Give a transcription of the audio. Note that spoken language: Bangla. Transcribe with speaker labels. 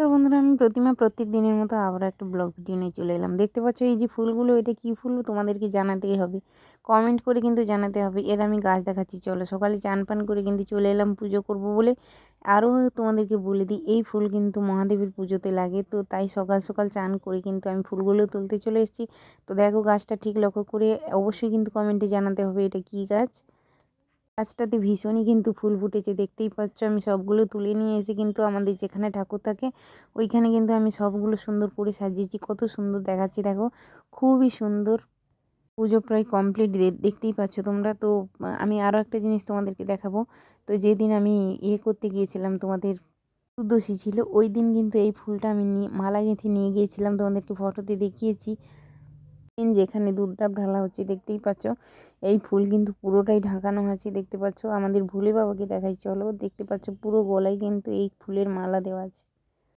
Speaker 1: তো বন্ধুরা, আমি প্রতিমা প্রত্যেক দিনের মতো আবার একটা ব্লগ ভিডিও নিয়ে চলে এলাম। দেখতে পাচ্ছ এই যে ফুলগুলো, এটা কী ফুল? তোমাদেরকে জানাতেই হবে। কমেন্ট করে কিন্তু জানাতে হবে। এর আমি গাছ দেখাচ্ছি, চলো। সকালে চান পান করে কিন্তু চলে এলাম পুজো করব বলে। আরও তোমাদেরকে বলে দিই, এই ফুল কিন্তু মহাদেবের পুজোতে লাগে। তো তাই সকাল সকাল চান করে কিন্তু আমি ফুলগুলো তুলতে চলে এসেছি। তো দেখো, গাছটা ঠিক লক্ষ্য করে অবশ্যই কিন্তু কমেন্টে জানাতে হবে এটা কী গাছ। গাছটাতে ভীষণই কিন্তু ফুল ফুটেছে, দেখতেই পাচ্ছ আমি সবগুলো তুলে নিয়ে এসে কিন্তু আমাদের যেখানে ঠাকুর থাকে, ওইখানে কিন্তু আমি সবগুলো সুন্দর করে সাজিয়েছি, কত সুন্দর দেখাচ্ছি দেখো, খুবই সুন্দর পুজো প্রায় কমপ্লিট দেখতেই পাচ্ছ তোমরা, তো আমি আরও একটা জিনিস তোমাদেরকে দেখাবো, তো যেদিন আমি ইয়ে করতে গিয়েছিলাম তোমাদের চতুর্দশী ছিল, ওই দিন কিন্তু এই ফুলটা আমি নিয়ে, মালা গেঁথে নিয়ে গিয়েছিলাম, তোমাদেরকে ফটোতে দেখিয়েছি যেখানে দুধডাব ঢালা হচ্ছে, দেখতেই পাচ্ছ। এই ফুল কিন্তু পুরোটাই ঢাকানো আছে, দেখতে পাচ্ছ। আমাদের ভুলে বাবাকে দেখাই, চলো দেখতে পাচ্ছ পুরো গলায় কিন্তু এই ফুলের মালা দেওয়া আছে।